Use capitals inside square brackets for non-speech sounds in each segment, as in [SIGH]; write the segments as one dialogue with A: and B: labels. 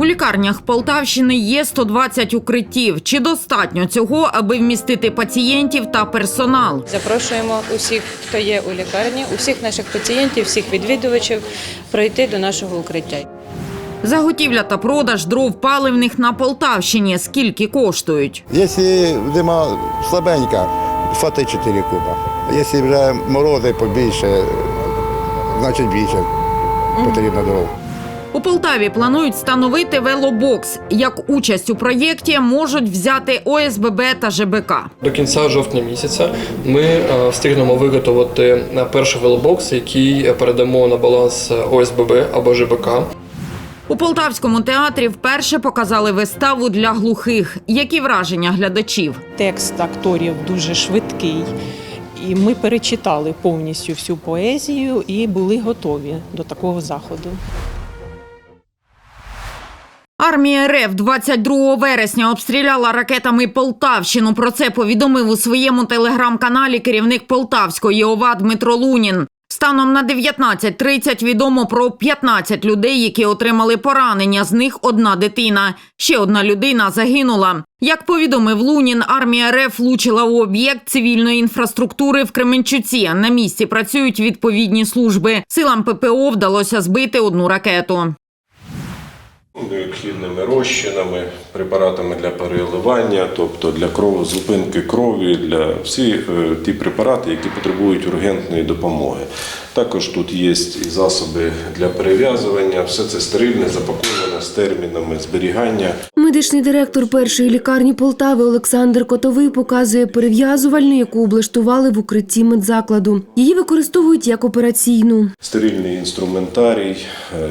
A: У лікарнях Полтавщини є 120 укриттів. Чи достатньо цього, аби вмістити пацієнтів та персонал?
B: Запрошуємо усіх, хто є у лікарні, усіх наших пацієнтів, всіх відвідувачів пройти до нашого укриття.
A: Заготівля та продаж дров паливних на Полтавщині скільки коштують?
C: Якщо зима слабенька, фати 4 куба. Якщо вже морози побільше, значить більше потрібно дров.
A: У Полтаві планують встановити велобокс. Як участь у проєкті можуть взяти ОСББ та ЖБК.
D: До кінця жовтня місяця ми е, встигнемо виготовити е, перший велобокс, який е, передамо на баланс ОСББ або ЖБК.
A: У Полтавському театрі вперше показали виставу для глухих. Які враження глядачів?
E: Текст акторів дуже швидкий. І ми перечитали повністю всю поезію і були готові до такого заходу.
A: Армія РФ 22 вересня обстріляла ракетами Полтавщину. Про це повідомив у своєму телеграм-каналі керівник Полтавської ОВА Дмитро Лунін. Станом на 19.30 відомо про 15 людей, які отримали поранення. З них одна дитина. Ще одна людина загинула. Як повідомив Лунін, армія РФ влучила у об'єкт цивільної інфраструктури в Кременчуці. На місці працюють відповідні служби. Силам ППО вдалося збити одну ракету.
F: Необхідними розчинами, препаратами для переливання, тобто для кров, зупинки крові, для всі е, ті препарати, які потребують ургентної допомоги. Також тут є і засоби для перев'язування, все це стерильне, запаковане з термінами зберігання.
G: Медичний директор першої лікарні Полтави Олександр Котовий показує перев'язувальну, яку облаштували в укритті медзакладу. Її використовують як операційну.
F: Стерильний інструментарій,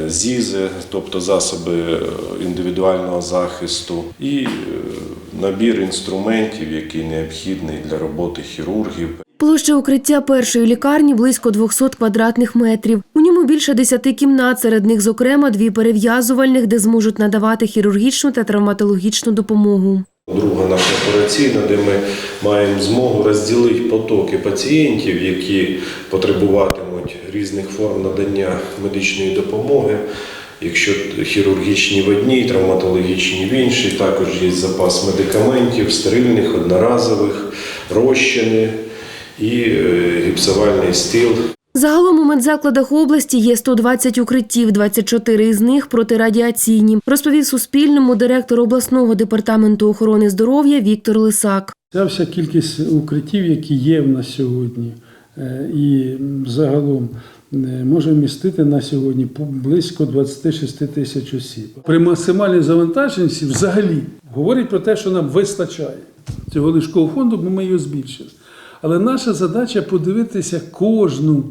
F: е, ЗІЗи, тобто засоби е, індивідуального захисту, і е, набір інструментів, який необхідний для роботи хірургів.
G: Площа укриття першої лікарні близько 200 квадратних метрів. У більше 10 кімнат, серед них, зокрема, дві перев'язувальних, де зможуть надавати хірургічну та травматологічну допомогу.
F: Друга наша операційна, де ми маємо змогу розділити потоки пацієнтів, які потребуватимуть різних форм надання медичної допомоги. Якщо хірургічні в одній, травматологічні в іншій, також є запас медикаментів, стерильних, одноразових, розчини і е, гіпсовальний стіл.
G: Загалом у медзакладах області є 120 укриттів, 24 із них протирадіаційні, розповів Суспільному директор обласного департаменту охорони здоров'я Віктор Лисак.
H: Ця вся кількість укриттів, які є в нас сьогодні, е, і загалом е, може вмістити на сьогодні близько 26 тисяч осіб. При максимальній завантаженості взагалі говорить про те, що нам вистачає цього ліжкового фонду, бо ми його збільшили. Але наша задача подивитися кожну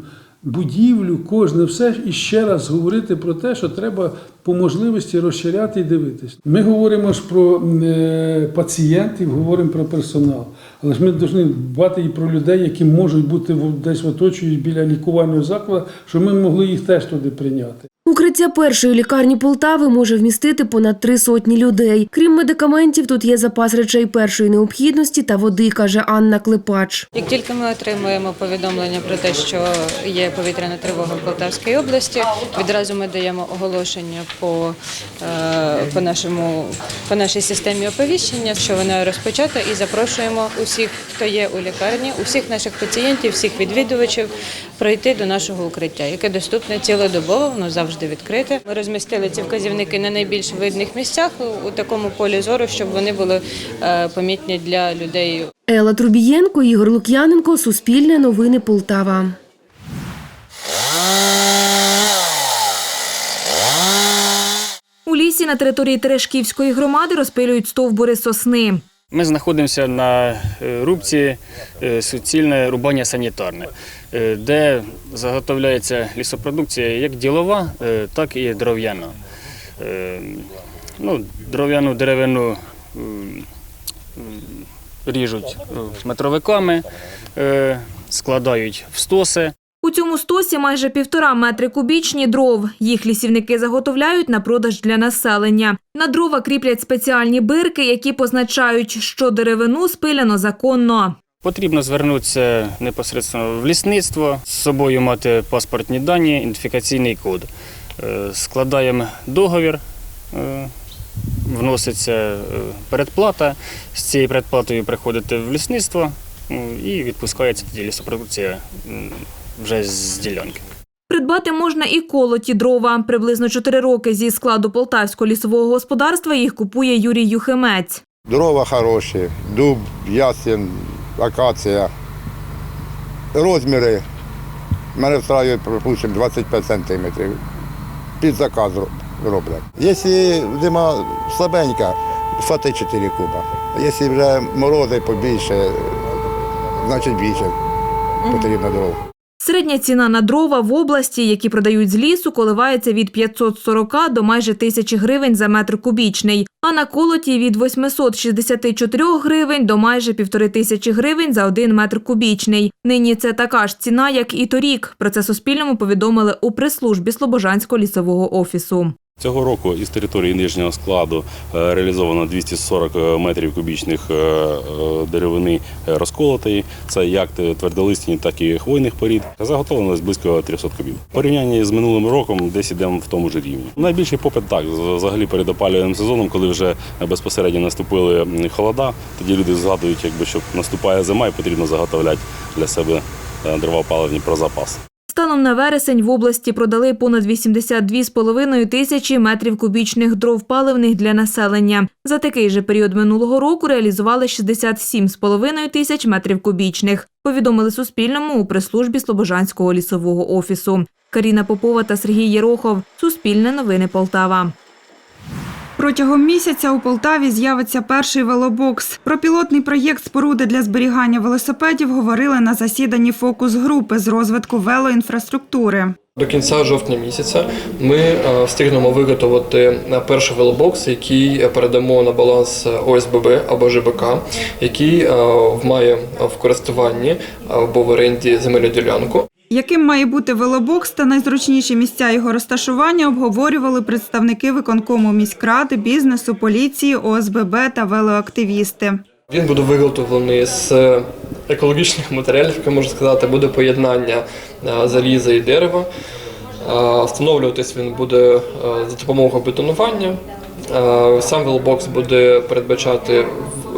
H: будівлю, кожне все і ще раз говорити про те, що треба по можливості розширяти і дивитись. Ми говоримо ж про е, пацієнтів, говоримо про персонал. Але ж ми повинні дбати і про людей, які можуть бути в- десь оточують біля лікувального закладу, щоб ми могли їх теж туди прийняти.
G: Укриття першої лікарні Полтави може вмістити понад три сотні людей. Крім медикаментів, тут є запас речей першої необхідності та води, каже Анна Клепач.
B: Як тільки ми отримуємо повідомлення про те, що є повітряна тривога в Полтавській області, відразу ми даємо оголошення по, е, по, нашому, по нашій системі оповіщення, що вона розпочата, і запрошуємо усіх, хто є у лікарні, усіх наших пацієнтів, всіх відвідувачів пройти до нашого укриття, яке доступне цілодобово, воно завжди відкрите. Ми розмістили ці вказівники на найбільш видних місцях у, такому полі зору, щоб вони були е, помітні для людей
G: Ела Трубієнко, Ігор Лук'яненко, Суспільне новини Полтава.
I: У лісі на території Терешківської громади розпилюють стовбури сосни.
J: Ми знаходимося на е, рубці е, суцільне рубання санітарне, де заготовляється лісопродукція як ділова, е, так і дров'яна. Е, Ну, дров'яну деревину ріжуть е, метровиками, е, складають в стоси.
I: У цьому стосі майже півтора метри кубічні дров. Їх лісівники заготовляють на продаж для населення. На дрова кріплять спеціальні бирки, які позначають, що деревину спиляно законно.
J: Потрібно звернутися непосередньо в лісництво, з собою мати паспортні дані, ідентифікаційний код. Е, Складаємо договір е, вноситься е, передплата. З цією передплатою приходите в лісництво ну, і відпускається тоді лісопродукція вже з ділянки.
I: Придбати можна і колоті дрова. Приблизно 4 роки зі складу полтавського лісового господарства їх купує Юрій Юхимець.
C: Дрова хороші, дуб, ясен, акація. Розміри. Мене встраюють, припустимо, 25 сантиметрів. Під заказ роблять. Якщо зима слабенька, фати 4 куба. Якщо вже морози побільше, значить більше потрібно дров.
I: Середня ціна на дрова в області, які продають з лісу, коливається від 540 до майже 1000 гривень за метр кубічний, а на колоті від 864 гривень до майже 1500 гривень за один метр кубічний. Нині це така ж ціна, як і торік. Про це Суспільному повідомили у прес-службі Слобожанського лісового офісу.
K: Цього року із території нижнього складу е, реалізовано 240 метрів кубічних е, е, деревини е, розколотої. Це як твердолистні, так і хвойних порід. Заготовлено близько 300 кубів. В порівнянні з минулим роком десь ідемо в тому ж рівні. Найбільший попит так, взагалі перед опалювальним сезоном, коли вже безпосередньо наступили холода, тоді люди згадують, якби що наступає зима і потрібно заготовляти для себе е, дрова паливні про запас.
I: Станом на вересень в області продали понад 82,5 тисячі метрів кубічних дров паливних для населення. За такий же період минулого року реалізували 67,5 тисяч метрів кубічних. Повідомили Суспільному у прес-службі Слобожанського лісового офісу. Каріна Попова та Сергій Єрохов. Суспільне новини Полтава.
L: Протягом місяця у Полтаві з'явиться перший велобокс. Про пілотний проєкт споруди для зберігання велосипедів говорили на засіданні фокус-групи з розвитку велоінфраструктури.
D: До кінця жовтня місяця ми е, встигнемо виготовити е, перший велобокс, який е, передамо на баланс ОСББ або ЖБК, який має в користуванні або в оренді земельну ділянку.
L: Яким має бути велобокс та найзручніші місця його розташування обговорювали представники виконкому міськради, бізнесу, поліції, ОСББ та велоактивісти.
D: Він буде виготовлений з е, екологічних матеріалів, як можна сказати, буде поєднання е, заліза і дерева. Е, Встановлюватись він буде за допомогою бетонування. Е, Сам велобокс буде передбачати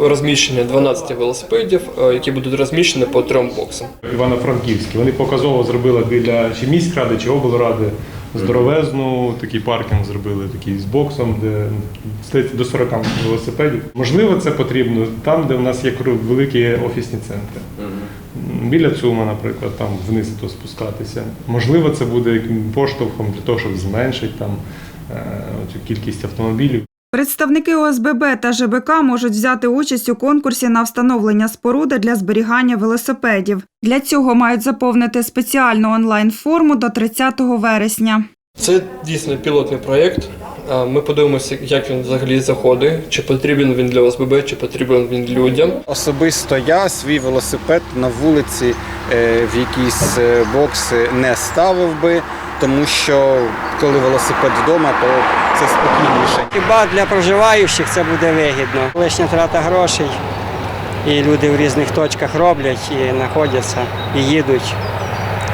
D: розміщення 12 велосипедів, е, які будуть розміщені по трьом боксам.
M: Івано-Франківські. Вони показово зробили біля чи міськради, чи облради здоровезну, такий паркінг зробили такий з боксом, де стоїть до 40 велосипедів. Можливо, це потрібно там, де в нас є великі офісні центри. Біля ЦУМа, наприклад, там вниз то спускатися. Можливо, це буде поштовхом для того, щоб зменшити там цю кількість автомобілів.
L: Представники ОСББ та ЖБК можуть взяти участь у конкурсі на встановлення споруди для зберігання велосипедів. Для цього мають заповнити спеціальну онлайн-форму до 30 вересня.
D: Це дійсно пілотний проєкт. Е, Ми подивимося, як він взагалі заходить, чи потрібен він для ОСББ, чи потрібен він людям.
N: Особисто я свій велосипед на вулиці е, в якийсь е, бокс не ставив би, тому що коли велосипед вдома, то це спокійніше.
O: Хіба для проживаючих це буде вигідно. Лишня трата грошей, і люди в різних точках роблять і знаходяться, і їдуть,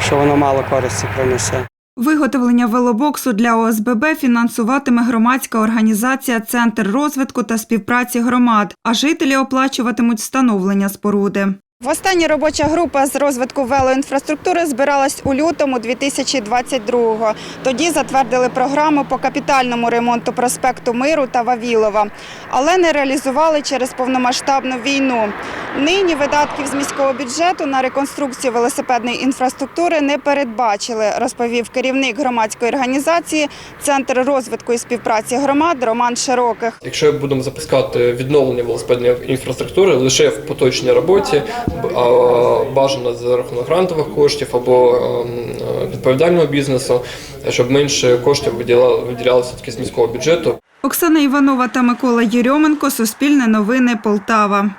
O: що воно мало користі принесе.
L: Виготовлення велобоксу для ОСББ фінансуватиме громадська організація Центр розвитку та співпраці громад, а жителі оплачуватимуть встановлення споруди. Востаннє робоча група з розвитку велоінфраструктури збиралась у лютому 2022-го. Тоді затвердили програму по капітальному ремонту проспекту Миру та Вавілова, але не реалізували через повномасштабну війну. Нині видатків з міського бюджету на реконструкцію велосипедної інфраструктури не передбачили, розповів керівник громадської організації Центр розвитку і співпраці громад Роман Широких.
D: Якщо будемо запускати відновлення велосипедної інфраструктури лише в поточній роботі, бажано за рахунок грантових коштів або ем, е, відповідального бізнесу, щоб менше коштів виділялося таки з міського бюджету.
L: Оксана Іванова та Микола Єрьоменко. Суспільне новини Полтава.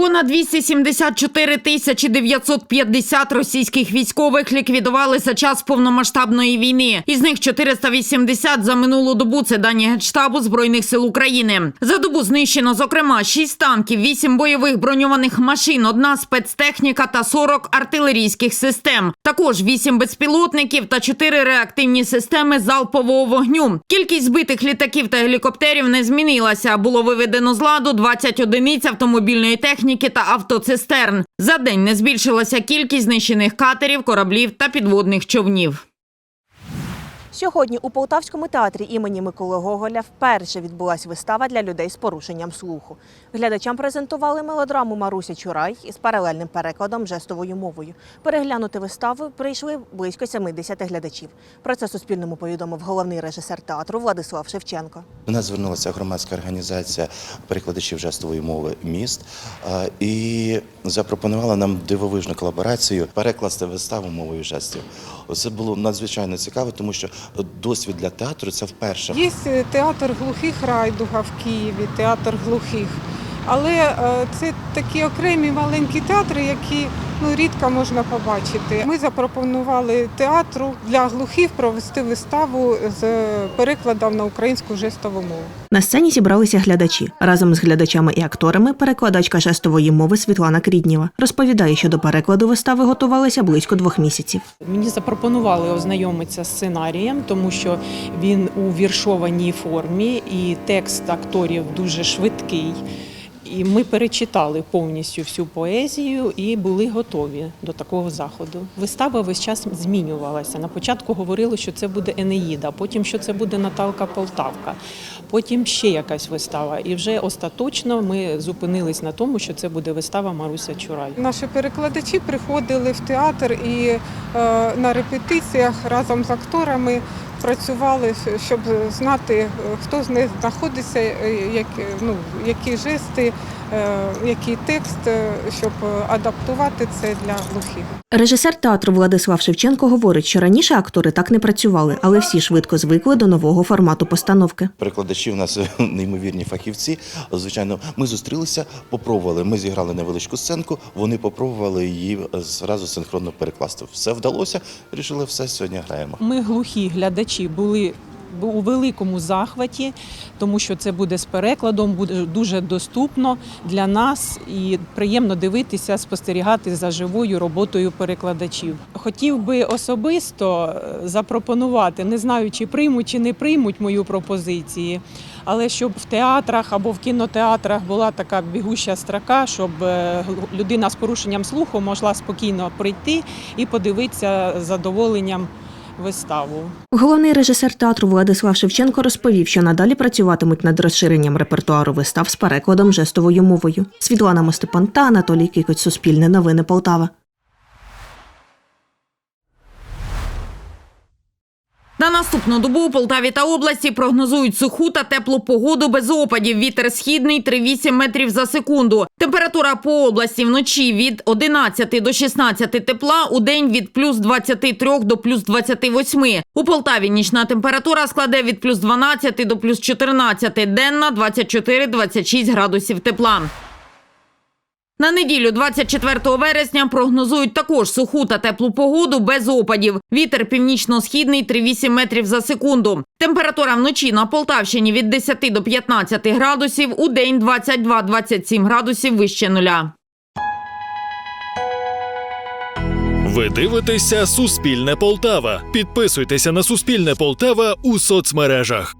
A: Понад 274 тисячі 950 російських військових ліквідували за час повномасштабної війни. Із них 480 за минулу добу. Це дані Генштабу Збройних сил України. За добу знищено, зокрема, 6 танків, 8 бойових броньованих машин, одна спецтехніка та 40 артилерійських систем. Також 8 безпілотників та 4 реактивні системи залпового вогню. Кількість збитих літаків та гелікоптерів не змінилася. Було виведено з ладу 20 одиниць автомобільної техніки та автоцистерн. За день не збільшилася кількість знищених катерів, кораблів та підводних човнів.
P: Сьогодні у Полтавському театрі імені Миколи Гоголя вперше відбулася вистава для людей з порушенням слуху. Глядачам презентували мелодраму Маруся Чурай із паралельним перекладом жестовою мовою. Переглянути виставу прийшли близько 70 глядачів. Про це Суспільному повідомив головний режисер театру Владислав Шевченко.
Q: До нас звернулася громадська організація перекладачів жестової мови міст і запропонувала нам дивовижну колаборацію перекласти виставу мовою жестів. Це було надзвичайно цікаво, тому що досвід для театру це вперше.
E: Є е, театр глухих Райдуга в Києві, театр глухих. Але е, це такі окремі маленькі театри, які ну, рідко можна побачити. Ми запропонували театру для глухих провести виставу з перекладом на українську жестову мову.
R: На сцені зібралися глядачі. Разом з глядачами і акторами перекладачка жестової мови Світлана Крідніва розповідає, що до перекладу вистави готувалися близько двох місяців.
E: Мені запропонували ознайомитися з сценарієм, тому що він у віршованій формі, і текст акторів дуже швидкий. І ми перечитали повністю всю поезію і були готові до такого заходу. Вистава весь час змінювалася. На початку говорили, що це буде Енеїда, потім що це буде Наталка Полтавка, потім ще якась вистава. І вже остаточно ми зупинились на тому, що це буде вистава Маруся Чурай. Наші перекладачі приходили в театр і е, на репетиціях разом з акторами працювали, щоб знати, е, хто з них знаходиться, е, як, ну, які жести, який текст, щоб адаптувати це для глухих.
R: Режисер театру Владислав Шевченко говорить, що раніше актори так не працювали, але всі швидко звикли до нового формату постановки.
Q: Перекладачі в нас [LAUGHS] неймовірні фахівці. Звичайно, ми зустрілися, попробували. Ми зіграли невеличку сценку. Вони попробували її зразу синхронно перекласти. Все вдалося. Рішили все сьогодні граємо.
E: Ми глухі глядачі були у великому захваті, тому що це буде з перекладом, буде дуже доступно для нас і приємно дивитися, спостерігати за живою роботою перекладачів. Хотів би особисто е, запропонувати, не знаю, чи приймуть чи не приймуть мою пропозиції, але щоб в театрах або в кінотеатрах була така бігуща строка, щоб е, людина з порушенням слуху могла спокійно прийти і подивитися з задоволенням виставу.
R: Головний режисер театру Владислав Шевченко розповів, що надалі працюватимуть над розширенням репертуару вистав з перекладом жестовою мовою. Світлана Мостепан та Анатолій Кикоць, Суспільне новини Полтава.
A: На наступну добу у Полтаві та області прогнозують суху та теплу погоду без опадів. Вітер східний 3,8 метрів за секунду. Температура по області вночі від 11 до 16 тепла, у день від плюс 23 до плюс 28. У Полтаві нічна температура складе від плюс 12 до плюс 14, денна 24-26 градусів тепла. На неділю, 24 вересня, прогнозують також суху та теплу погоду без опадів. Вітер північно-східний 3,8 метрів за секунду. Температура вночі на Полтавщині від 10 до 15 градусів, у день 22-27 градусів вище нуля.
S: Ви дивитеся Суспільне Полтава. Підписуйтеся на Суспільне Полтава у соцмережах.